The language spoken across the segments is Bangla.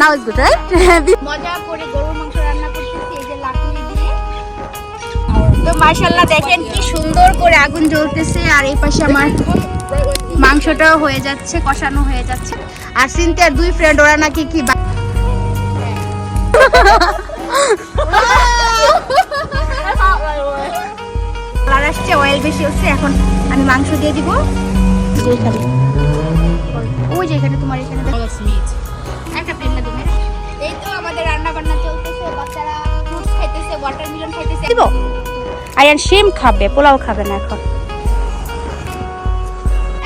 নাও ইজ গুড রাইট মজা করে গরুর মাংস রান্না করতেছি এই যে লাকড়ি দিয়ে। তো মাশাল্লাহ দেখেন কি সুন্দর করে আগুন জ্বলতেছে আর এই পাশে আমার মাংসটাও হয়ে যাচ্ছে কষানো হয়ে যাচ্ছে। আর সিনথিয়ার দুই ফ্রেন্ড ওরা নাকি কি কালার আসছে অয়েল বেশি হচ্ছে এখন আমি মাংস দিয়ে দিব। ওই যে এখানে তোমার এখানে। দিব। আয়ান শিম খাবে পোলাও খাবে না এখন।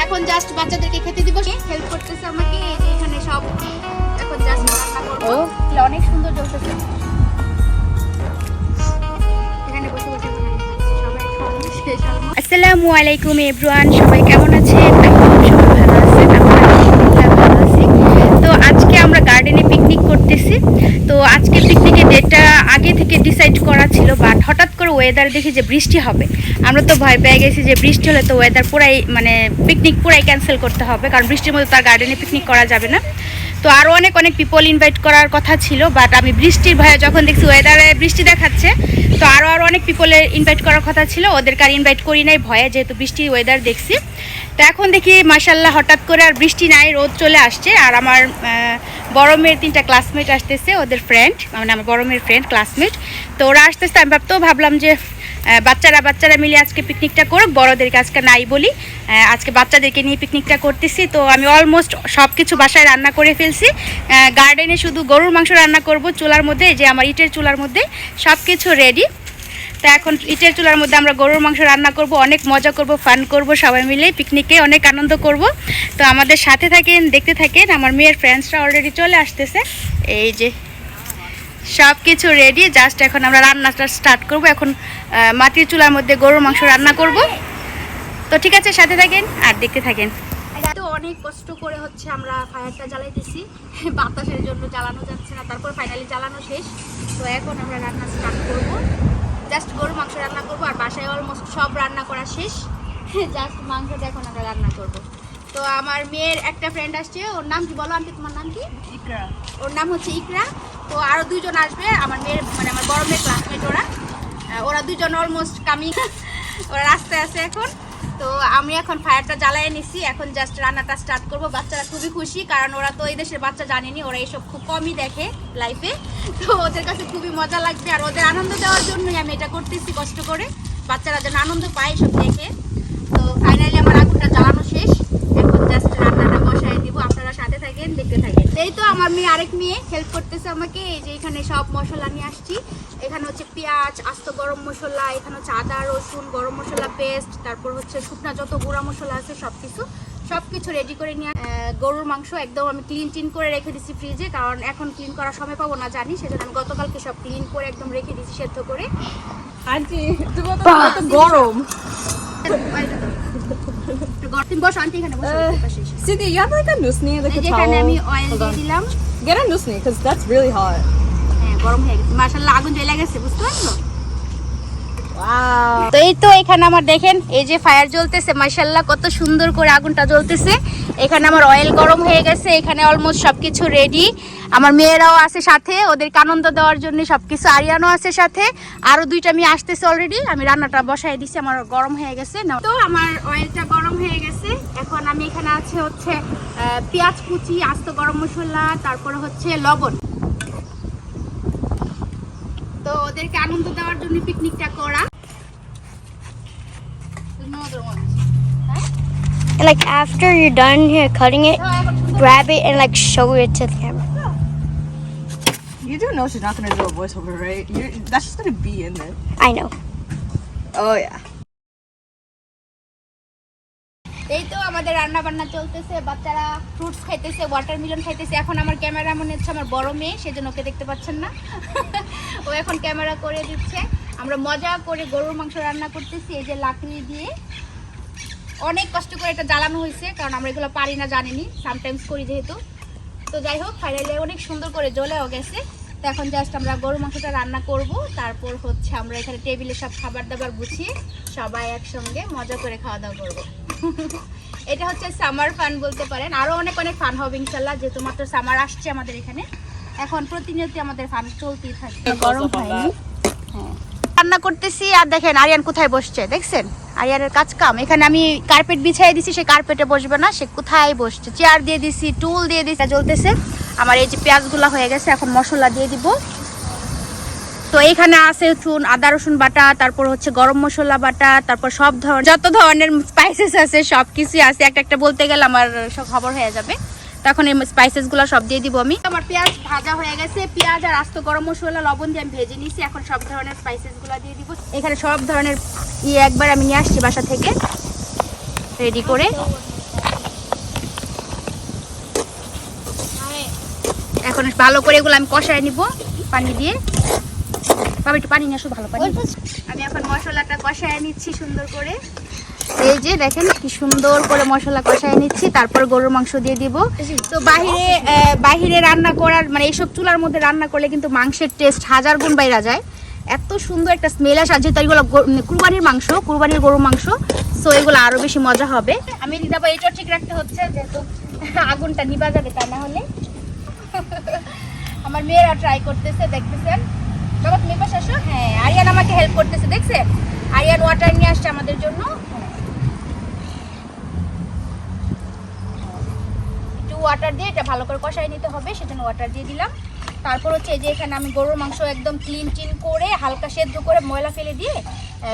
এখন জাস্ট বাচ্চাদেরকে খেতে দিব। হেল্প করতেছে আমাকে এই যে এখানে সব। এখন জাস্ট রান্না করব। অনেক সুন্দর জ্বলতেছে। আসসালামু আলাইকুম এভরিওয়ান সবাই কেমন আছেন? সবাই ভালো আছেন আমরা ভালো আছি। তো আজকে আমরা গার্ডেনে পিকনিক করতেছি। তো আজকে আগে থেকে ডিসাইড করা ছিল বাট হঠাৎ করে ওয়েদার দেখি যে বৃষ্টি হবে। আমরা তো ভয় পেয়ে গেছি যে বৃষ্টি হলে তো ওয়েদার পুরাই মানে পিকনিক পুরাই ক্যান্সেল করতে হবে, কারণ বৃষ্টির মধ্যে তার গার্ডেনে পিকনিক করা যাবে না। তো আরও অনেক অনেক পিপল ইনভাইট করার কথা ছিল বাট আমি বৃষ্টির ভয়ে যখন দেখছি ওয়েদারে বৃষ্টি দেখাচ্ছে, তো আরও আরও অনেক পিপলের ইনভাইট করার কথা ছিল, ওদেরকে আর ইনভাইট করি নাই, ভয়ে যেহেতু বৃষ্টির ওয়েদার দেখছি। তো এখন দেখি মাসাল্লাহ হঠাৎ করে আর বৃষ্টি নাই, রোদ চলে আসছে। আর আমার বড় মেয়ের তিনটা ক্লাসমেট আসতেছে, ওদের ফ্রেন্ড মানে আমার বড় মেয়ের ফ্রেন্ড ক্লাসমেট তো ওরা আসতেছে, আমি ভাবতেও ভাবলাম যে বাচ্চারা বাচ্চারা মিলে আজকে পিকনিকটা করুক, বড়দেরকে আজকে নাই বলি। আজকে বাচ্চাদেরকে নিয়ে পিকনিকটা করতেছি। তো আমি অলমোস্ট সব কিছু বাসায় রান্না করে ফেলছি। গার্ডেনে শুধু গরুর মাংস রান্না করব, চুলার মধ্যে যে আমার ইটের চুলার মধ্যে সব কিছু রেডি তো এখন ইটের চুলার মধ্যে আমরা গরুর মাংস রান্না করব, অনেক মজা করব ফান করব সবাই মিলে পিকনিকে অনেক আনন্দ করব। তো আমাদের সাথে থাকেন, দেখতে থাকেন, আমার মেয়ের ফ্রেন্ডসরা অলরেডি চলে আসতেছে। এই যে সব কিছু রেডি জাস্ট এখন আমরা রান্নাটা স্টার্ট করব। এখন মাটির চুলার মধ্যে গরুর মাংস রান্না করব। তো ঠিক আছে, সাথে থাকেন আর দেখতে থাকেন। তো অনেক কষ্ট করে হচ্ছে আমরা ফায়ারটা জ্বালাইতেছি। বাতাসের জন্য জ্বালানো যাচ্ছে না, তারপর ফাইনালি জ্বালানো শেষ। তো এখন আমরা রান্না স্টার্ট করব। জাস্ট গরু মাংস রান্না করব আর বাসায় অলমোস্ট সব রান্না করা শেষ। জাস্ট মাংসটা এখন আমরা রান্না করব। তো আমার মেয়ের একটা ফ্রেন্ড আসছে ওর নাম কি বলো আমি তোমার নাম কি? ইকরা। ওর নাম হচ্ছে ইকরা। তো আরও দুজন আসবে আমার মেয়ের মানে আমার বড় মেয়ের ক্লাসমেট ওরা। ওরা দুজন অলমোস্ট কামিং ওরা রাস্তায় আছে এখন। তো আমি এখন ফায়ারটা জ্বালায় নিছি। এখন জাস্ট রান্নাটা স্টার্ট করব। বাচ্চারা খুবই খুশি, কারণ ওরা তো এই দেশের বাচ্চা জানেনি, ওরা এইসব খুব কমই দেখে লাইফে তো ওদের কাছে খুবই মজা লাগবে আর ওদের আনন্দ দেওয়ার জন্যই আমি এটা করতেছি কষ্ট করে। বাচ্চারা যেন আনন্দ পায়, সব দেখে। তো ফাইনালি আমার আগুনটা জ্বালানো শেষ এখন জাস্ট রান্নাটা বসায় দিব আপনারা সাথে থাকেন দেখতে থাকেন। এই তো আমার মেয়ে আরেক মেয়ে হেল্প করতেছে আমাকে। এই যে এখানে সব মশলা নিয়ে আসছি। এখানে হচ্ছে পেঁয়াজ আস্ত গরম মশলা এখানে হচ্ছে আদা রসুন গরম মশলা পেস্ট তারপর হচ্ছে শুকনা যত গুঁড়া মশলা আছে সব কিছু সব কিছু রেডি করে নিয়ে গরুর মাংস একদম আমি ক্লিন টিন করে রেখে দিচ্ছি ফ্রিজে কারণ এখন ক্লিন করার সময় পাবো না জানি সেজন্য আমি গতকালকে সব ক্লিন করে একদম রেখে দিচ্ছি সেদ্ধ করে। আন্টি তুমি তো গরম। তুমি বসো আন্টি এখানে বসো এই পাশে এসে। Cindy, you have like a nusni like a যেখানে আমি towel. অয়েল দিয়ে. দিলাম Get a nusni because that's really hot. হ্যাঁ গরম হয়ে গেছে মাশাআল্লাহ আগুন জ্বলে গেছে বুঝতে পারছ. তো এই তো এখানে আমার দেখেন, এই যে ফায়ার জ্বলতেছে মাশাল্লাহ কত সুন্দর করে আগুনটা জ্বলতেছে। এখানে আমার অয়েল গরম হয়ে গেছে, এখানে অলমোস্ট সবকিছু রেডি আমার মেয়েরাও আছে সাথে, ওদেরকে আনন্দ দেওয়ার জন্য সবকিছু, আরিয়ানও আছে সাথে। আরও দুইটা মেয়ে আসতেছে অলরেডি আমি রান্নাটা বসাই দিছি, আমার গরম হয়ে গেছে। নাও। তো আমার অয়েলটা গরম হয়ে গেছে, এখন আমি এখানে আছে হচ্ছে পেঁয়াজ কুচি, আস্ত গরম মশলা, তারপরে হচ্ছে লবণ। তো ওদেরকে আনন্দ দেওয়ার জন্য পিকনিকটা করা And like after you're done here cutting it, grab it and like show it to the camera. You do know she's not gonna do a voiceover, right? You're, that's just gonna be in there. I know. Oh yeah. এই তো আমাদের রান্না বান্না চলতেছে, বাচ্চারা ফ্রুটস খাইতেছে ওয়াটার ওয়াটারমেলন খাইতেছে। এখন আমার ক্যামেরা মনে হচ্ছে আমার বড় মেয়ে, সেজন্য ওকে দেখতে পাচ্ছেন না। ও এখন ক্যামেরা করে দিচ্ছে। আমরা মজা করে গরুর মাংস রান্না করতেছি, এই যে লাকড়ি দিয়ে। অনেক কষ্ট করে এটা জ্বালানো হয়েছে, কারণ আমরা এগুলো পারি না, জানিনি। সামটাইমস করি যেহেতু। তো যাই হোক ফাইনালি অনেক সুন্দর করে জ্বলেও গেছে। তো এখন জাস্ট আমরা গরু মাংসটা রান্না করব। তারপর হচ্ছে আমরা এখানে টেবিলে সব খাবার দাবার গুছিয়ে সবাই একসঙ্গে মজা করে খাওয়া দাওয়া করব। এটা হচ্ছে সামার ফান বলতে পারেন। আরও অনেক অনেক ফান হবে ইনশাল্লাহ যেহেতু মাত্র সামার আসছে আমাদের এখানে। এখন প্রতিনিয়ত আমাদের ফান চলতেই থাকে। গরম হয়নি হ্যাঁ। রান্না করতেছি আর দেখেন আরিয়ান কোথায় বসছে দেখছেন? আরিয়ানের কাজ কাম। এখানে আমি কার্পেট বিছাই দিছি সে কার্পেটে বসবে না সে কোথায় বসছে? চেয়ার দিয়ে দিছি টুল দিয়ে দিছি জ্বলতেছে। আমার এই যে পেঁয়াজগুলো হয়ে গেছে, এখন মশলা দিয়ে দিব। তো এখানে আছে চুন আদা, রসুন বাটা, তারপর হচ্ছে গরম মশলা বাটা, তারপর সব ধরনের যত ধরনের স্পাইসেস আছে সব কিছুই আছে। একটা একটা বলতে গেলে আমার সব খবর হয়ে যাবে। তখন এই স্পাইসেসগুলো সব দিয়ে দিব আমি। আমার পেঁয়াজ ভাজা হয়ে গেছে। পেঁয়াজ আর আস্ত গরম মশলা, লবণ দিয়ে আমি ভেজে নিছি। এখন সব ধরনের স্পাইসেসগুলো দিয়ে দিব। এখানে সব ধরনের ইয়ে একবার আমি নিয়ে আসছি বাসা থেকে। রেডি করে। এখন ভালো করে এগুলো আমি কষায় নিব, পানি দিয়ে। বাবা, একটু পানি নিয়ে আসো, ভালো পানি। আমি এখন মশলাটা কষায় নিচ্ছি সুন্দর করে। এই যে দেখেন কি সুন্দর করে মশলা কষায় নিচ্ছি, তারপর গরুর মাংস দিয়ে দিব। তো বাহিরে বাহিরে রান্না করার মানে এইসব চুলার মধ্যে রান্না করলে কিন্তু মাংসের টেস্ট হাজার গুণ বাইরা যায়। এত সুন্দর একটা স্মেল আসে যেহেতু এগুলো মানে কুরবানির মাংস, কুরবানির গরুর মাংস সো এগুলো আরও বেশি মজা হবে। আমি দিদাবা এটা ঠিক রাখতে হচ্ছে, যেহেতু আগুনটা নিবা যাবে তা না হলে। আমার মেয়েরা ট্রাই করতেছে, দেখতেছেন? বাবা তুমি পাশে আসো। হ্যাঁ আরিয়ান আমাকে হেল্প করতেছে, দেখছেন? আরিয়ান ওয়াটার নিয়ে আসছে আমাদের জন্য। একটু ওয়াটার দিয়ে এটা ভালো করে কষাই নিতে হবে, সেজন্য ওয়াটার দিয়ে দিলাম। তারপর হচ্ছে যে এখানে আমি গরুর মাংস একদম ক্লিন টিন করে, হালকা সেদ্ধ করে ময়লা ফেলে দিয়ে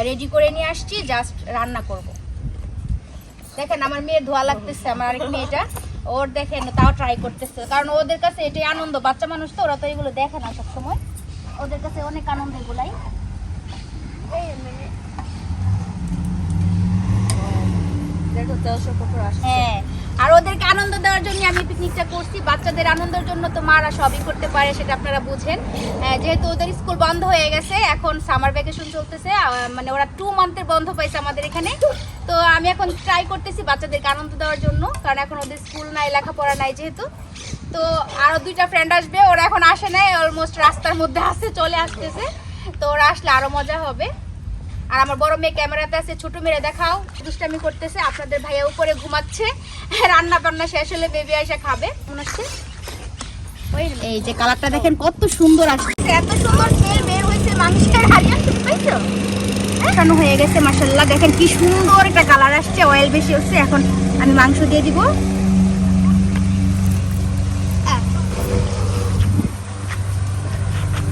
রেডি করে নিয়ে আসছি জাস্ট রান্না করব। দেখেন, আমার মেয়ে ধোয়া লাগতেছে, আমার আরেক মেয়েটা। ওর দেখেন তাও ট্রাই করতেছে। কারণ ওদের কাছে এটাই আনন্দ বাচ্চা মানুষ তো ওরা তো এগুলো দেখে না সবসময়। ওদের কাছে অনেক আনন্দ এগুলাই। দেখো উপরে হ্যাঁ। আর ওদেরকে আনন্দ দেওয়ার জন্য আমি পিকনিকটা করছি। বাচ্চাদের আনন্দের জন্য তো মারা সবই করতে পারে সেটা আপনারা বুঝেন। যেহেতু ওদের স্কুল বন্ধ হয়ে গেছে, এখন সামার ভ্যাকেশন চলতেছে। মানে ওরা টু মান্থের বন্ধ পাইছে আমাদের এখানে। তো আমি এখন ট্রাই করতেছি বাচ্চাদেরকে আনন্দ দেওয়ার জন্য, কারণ এখন ওদের স্কুল নাই, লেখাপড়া নাই যেহেতু। তো আরও দুইটা ফ্রেন্ড আসবে, ওরা এখন আসে নাই অলমোস্ট রাস্তার মধ্যে আসছে চলে আসতেছে। তো ওরা আসলে আরও মজা হবে। আর আমার বড় মেয়ে ক্যামেরাতে আছে, ছোট মেয়ে দেখাও, দুষ্টামি করতেছে, আপনাদের ভাইয়া উপরে ঘুমাচ্ছে। রান্না বান্না শেষ হলে বেবি এসে খাবে মনে হচ্ছে? এই যে কালারটা দেখেন কত সুন্দর আসছে এত সুন্দর স্মেল বের হয়েছে মাংসের হারিয়া তুমি পাইছো এখানে হয়ে গেছে মাসাল্লাহ দেখেন কি সুন্দর একটা কালার আসছে অয়েল বেশি হচ্ছে এখন আমি মাংস দিয়ে দিব।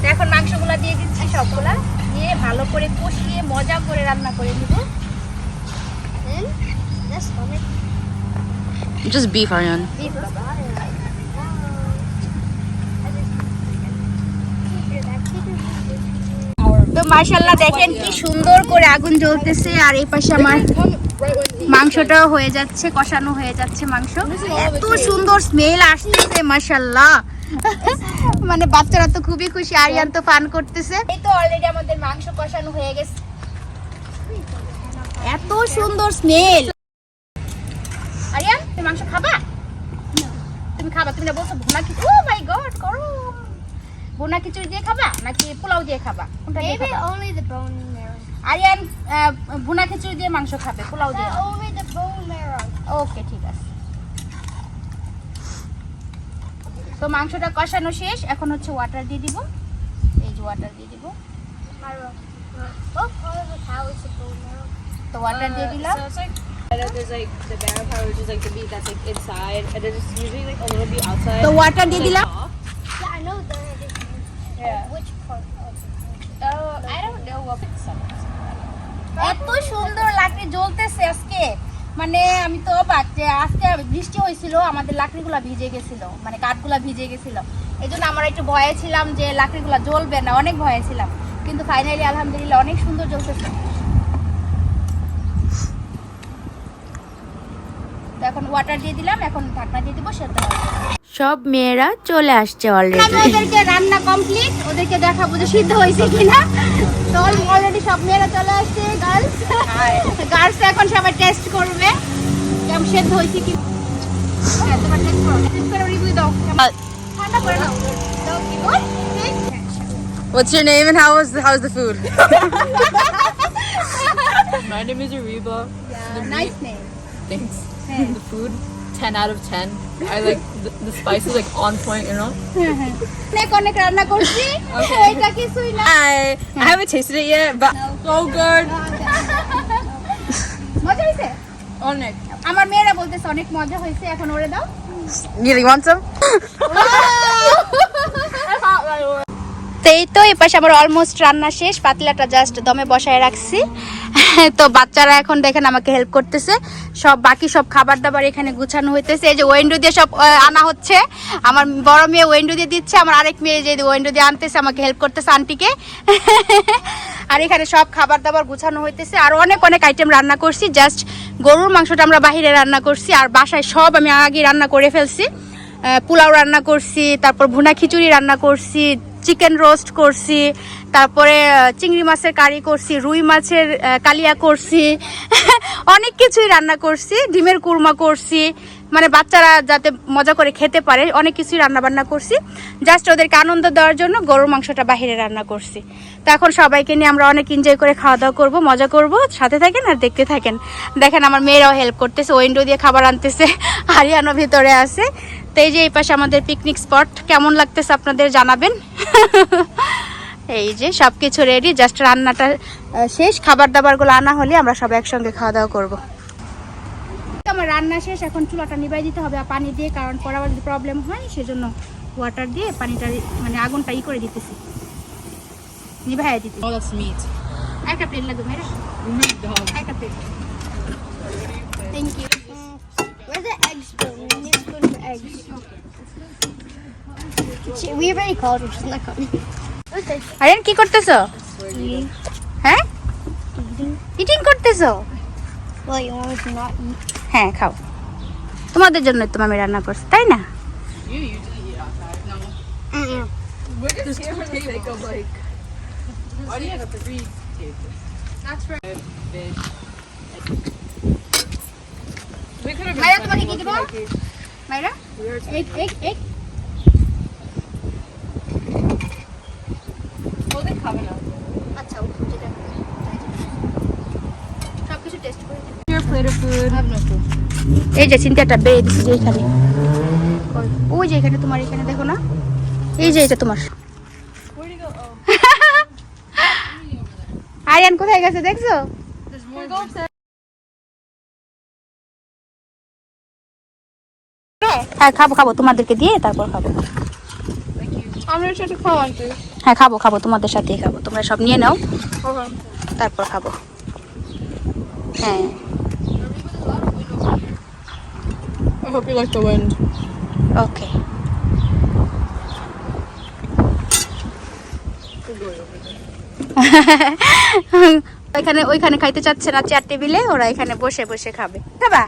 তো এখন মাংসগুলা দিয়ে দিচ্ছি সবগুলা দিয়ে ভালো করে কষিয়ে মজা করে রান্না করে নিব। Just beef Aryan তো মাশাল্লাহ দেখেন কি সুন্দর করে আগুন জ্বলতেছে আর এই পাশে আমার মাংসটাও হয়ে যাচ্ছে, কষানো হয়ে যাচ্ছে মাংস। এত সুন্দর স্মেল আসতেছে মাশাল্লাহ মানে বাচ্চারা তো খুবই খুশি, আরিয়ান তো ফান করতেছে। এই তো অলরেডি আমাদের মাংস কষানো হয়ে গেছে। এত সুন্দর স্মেল আরিয়ান তুমি মাংস খাবা তুমি খাবা তুমি না বলছো ভুনা কি ও মাই গড করো ভাবনা খিচুড়ি দিয়ে খাবা নাকি পোলাও দিয়ে খাবা? আরিয়ান ভুনা খিচুড়ি দিয়ে মাংস খাবে পোলাও দিয়ে ওকে ঠিক আছে। তো মাংসটা কষানো শেষ এখন হচ্ছে ওয়াটার দিয়ে দিব। এই যে ওয়াটার দিয়ে দিব। তো ওয়াটার দিয়ে দিলাম. Yeah, I know the Yeah. which part of the Uh, I don't know what এত সুন্দর লাকড়ি জ্বলতেছে আজকে। মানে আমি তো অবাক যে আজকে বৃষ্টি হয়েছিল আমাদের লাকড়িগুলো ভিজে গেছিল মানে কাঠগুলা ভিজে গেছিল। এই জন্য আমরা একটু ভয়ে ছিলাম যে লাকড়িগুলো জ্বলবে না অনেক ভয়ে ছিলাম। কিন্তু ফাইনালি আলহামদুলিল্লাহ অনেক সুন্দর জ্বলতেছে। এখন ওয়াটার দিয়ে দিলাম এখন ঢাকনা দিয়ে দিব সেদ্ধ সব মেয়েরা চলে আসছে অলরেডি ওদেরকে রান্না কমপ্লিট ওদেরকে দেখাবো যে সিদ্ধ হয়েছে কিনা তো অলরেডি সব মেয়েরা চলে আসছে গার্লস গার্লস এখন সবাই টেস্ট করবে কেমন সেদ্ধ হয়েছে কি হ্যাঁ? What's your name and how was the, how's the food? My name is Ariba. Yeah, nice name. Thanks. হ্যাঁ। The food, 10 out of 10. I like the, the spice is like on point, you know. অনেক অনেক রান্না করছি এটা কিছুই না I I haven't tasted it yet, but so good. মজা হয়েছে Onik. আমার মেয়েরা বলতেছে অনেক মজা হয়েছে এখন ওরে দাও You really want some? এই তো এই পাশে আমার অলমোস্ট রান্না শেষ। পাতলাটা জাস্ট দমে বসায় রাখছি। তো বাচ্চারা এখন দেখেন আমাকে হেল্প করতেছে। সব বাকি সব খাবার দাবার এখানে গুছানো হইতেছে। এই যে ওয়েন্ডো দিয়ে সব আনা হচ্ছে। আমার বড় মেয়ে ওয়েন্ডো দিয়ে দিচ্ছে। আমার আরেক মেয়ে যে ওয়েন্ডো দিয়ে আনতেছে, আমাকে হেল্প করতেছে আন্টিকে। আর এখানে সব খাবার দাবার গুছানো হইতেছে। আর অনেক অনেক আইটেম রান্না করছি। জাস্ট গরুর মাংসটা আমরা বাইরে রান্না করছি। আর বাসায় সব আমি আগে রান্না করে ফেলছি। পোলাও রান্না করছি, তারপর ভুনা খিচুড়ি রান্না করছি। চিকেন রোস্ট করছি তারপরে চিংড়ি মাছের কারি করছি, রুই মাছের কালিয়া করছি, অনেক কিছুই রান্না করছি, ডিমের কুরমা করছি মানে বাচ্চারা যাতে মজা করে খেতে পারে, অনেক কিছুই রান্না বান্না করছি। জাস্ট ওদেরকে আনন্দ দেওয়ার জন্য গরুর মাংসটা বাইরে রান্না করছি। তো এখন সবাইকে নিয়ে আমরা অনেক এনজয় করে খাওয়া দাওয়া করব, মজা করব। সাথে থাকেন আর দেখতে থাকেন। দেখেন আমার মেয়েরাও হেল্প করতেছে উইন্ডো দিয়ে খাবার আনতেছে হারিয়ানো ভিতরে আছে। তো এই যে এই পাশে আমাদের পিকনিক স্পট কেমন লাগতেছে আপনাদের জানাবেন? এই যে সব কিছু রেডি জাস্ট রান্নাটা শেষ খাবার দাবারগুলো আনা হলে আমরা সবাই একসঙ্গে খাওয়া দাওয়া করব। আমার রান্না শেষ এখন চুলাটা নিভাই দিতে হবে আর পানি দিয়ে কারণ পরে আবার যদি প্রবলেম হয় সেজন্য ওয়াটার দিয়ে পানিটা মানে আগুনটা ই করে দিতেছি। নিভাই দিতে একটা প্লেট লাগবে মেয়েরা একটা plate thank you the? We need eggs. Already called not coming. আরে কি করতেছো হ্যাঁ ইটিং করতেছো? হ্যাঁ খাও তোমাদের জন্য তো আমি রান্না করছি তাই না মায়েরা তোমাকে কি দিব মায়েরা এক এক এক আচ্ছা ও যেটা সব কিছু টেস্ট করে এই যে চিন্তাটা বেড়ে দিচ্ছি যে এখানে ওই- যে এখানে তোমার এখানে দেখো না? এই যে এটা তোমার। আরিয়ান কোথায় গেছে দেখছ? হ্যাঁ খাব খাব তোমাদেরকে দিয়ে তারপর খাব। I'm gonna try হ্যাঁ খাব খাব তোমাদের সাথেই খাব। তোমরা সব নিয়ে নাও। তারপর খাব। হ্যাঁ। I hope you like the wind. ওকে ওইখানে ওইখানে খাইতে চাচ্ছে না চেয়ার টেবিলে ওরা এখানে বসে বসে খাবে। খাবা.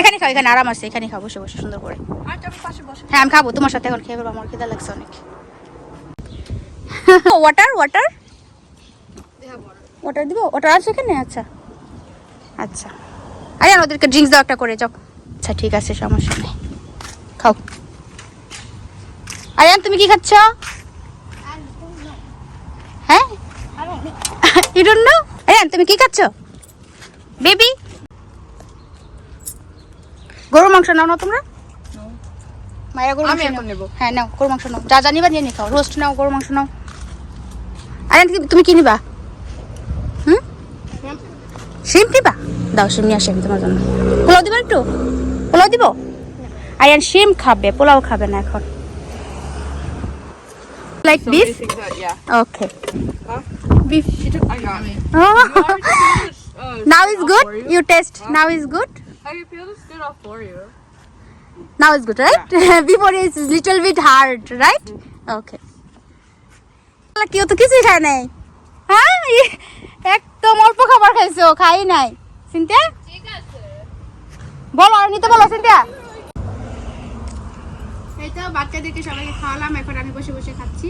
এখানে খাও এখানে আরাম আছে এখানে খাও বসে বসে সুন্দর করে। হ্যাঁ আমি খাব তোমার সাথে এখন খেয়ে আমার খিদা লাগছে অনেক। ওয়াটার ওয়াটার ওয়াটার দিব? ওয়াটার আছে এখানে? আচ্ছা। আচ্ছা। আরে আর ওদেরকে ড্রিঙ্কস দাও একটা করে যাও। আচ্ছা ঠিক আছে সমস্যা নেই। খাও। আরিয়ান তুমি কি খাচ্ছ? হ্যাঁ? ইউ ডোন্ট নো আরিয়ান তুমি কি খাচ্ছ? বেবি গরুর মাংস নাও না তোমরা? মায়েরা গরুর মাংস। নেব। হ্যাঁ নাও গরুর মাংস নাও। যা জানিবা নিয়ে নিয়ে খাও। রোস্ট নাও গরুর মাংস নাও। আরিয়ান কি- তুমি কি নিবা হুম শিম নিবা দাও শিম নিয়ে আসি আমি তোমার জন্য পোলাও দিবা একটু পোলাও দিব আরিয়ান শিম খাবে পোলাও খাবে না এখন like So this basic that, yeah. Okay Beef. She took. I got me. Uh, now is off good for you. you taste now is good I can feel the skin off for you. now is good right before it's little bit hard right okay কেউ তো কিছুই খায় নাই। হ্যাঁ একদম অল্প খাবার খাইছো খাই নাই। চিন্তা বলো আর নিতে বলো চিন্তা এই তো বাচ্চাদেরকে সবাইকে খাওয়ালাম এখন আমি বসে বসে খাচ্ছি।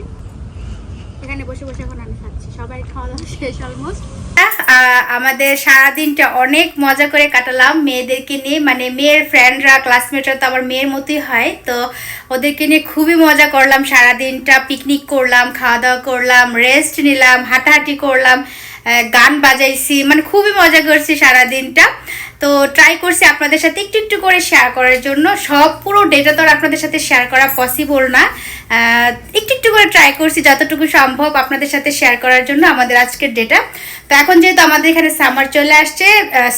এখানে বসে বসে এখন আমি খাচ্ছি। সবাই খাওয়া দাওয়া শেষ অলমোস্ট আমাদের সারাদিনটা অনেক মজা করে কাটালাম মেয়েদেরকে নিয়ে। মানে মেয়ের ফ্রেন্ডরা ক্লাসমেটরা তো আমার মেয়ের মতোই হয়। তো ওদেরকে নিয়ে খুবই মজা করলাম সারাদিনটা। পিকনিক করলাম খাওয়া দাওয়া করলাম রেস্ট নিলাম, হাঁটাহাঁটি করলাম গান বাজাইছি। মানে খুবই মজা করছি সারা দিনটা তো ট্রাই করছি আপনাদের সাথে একটু একটু করে শেয়ার করার জন্য। সব পুরো ডেটা তো আর আপনাদের সাথে শেয়ার করা পসিবল না। একটু একটু করে ট্রাই করছি যতটুকু সম্ভব আপনাদের সাথে শেয়ার করার জন্য আমাদের আজকের ডেটা তো এখন যেহেতু আমাদের এখানে সামার চলে আসছে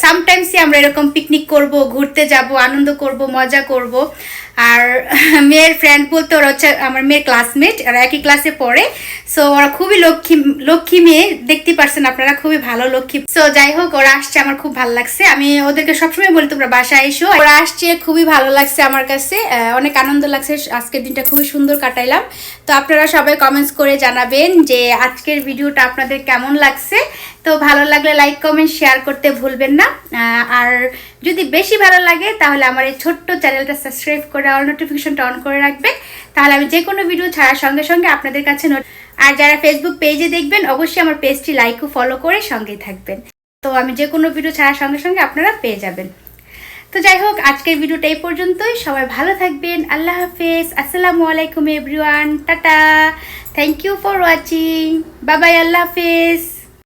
সামটাইমসই আমরা এরকম পিকনিক করব, ঘুরতে যাব, আনন্দ করব, মজা করব। আর মেয়ের ফ্রেন্ড বলতে ওরা হচ্ছে আমার মেয়ের ক্লাসমেট ওরা একই ক্লাসে পড়ে। সো ওরা খুবই লক্ষ্মী লক্ষ্মী মেয়ে, দেখতে পারছেন আপনারা, খুবই ভালো লক্ষ্মী। সো যাই হোক, ওরা আসছে, আমার খুব ভালো লাগছে। আমি ওদেরকে সবসময় বলি, তোমরা বাসায় এসো। ওরা আসছে, খুবই ভালো লাগছে আমার কাছে। অনেক আনন্দ লাগছে, আজকের দিনটা খুবই সুন্দর কাটাইলাম। তো আপনারা সবাই কমেন্টস করে জানাবেন যে আজকের ভিডিওটা আপনাদের কেমন লাগছে। তো ভালো লাগলে লাইক কমেন্ট শেয়ার করতে ভুলবেন না। আর যদি বেশি ভালো লাগে, তাহলে আমার এই ছোট্ট চ্যানেলটা সাবস্ক্রাইব করে অল নোটিফিকেশনটা অন করে রাখবেন। তাহলে আমি যে কোনো ভিডিও ছাড়ার সঙ্গে সঙ্গে আপনাদের কাছে আর যারা ফেসবুক পেজে দেখবেন, অবশ্যই আমার পেজটি লাইক ও ফলো করে সঙ্গেই থাকবেন। তো আমি যে কোনো ভিডিও ছাড়ার সঙ্গে সঙ্গে আপনারা পেয়ে যাবেন। তো যাই হোক, আজকের ভিডিওটা এই পর্যন্তই। সবাই ভালো থাকবেন। আল্লাহ হাফেজ। আসসালামু আলাইকুম everyone tata. Thank you for watching বাবাই আল্লাহ হাফেজ।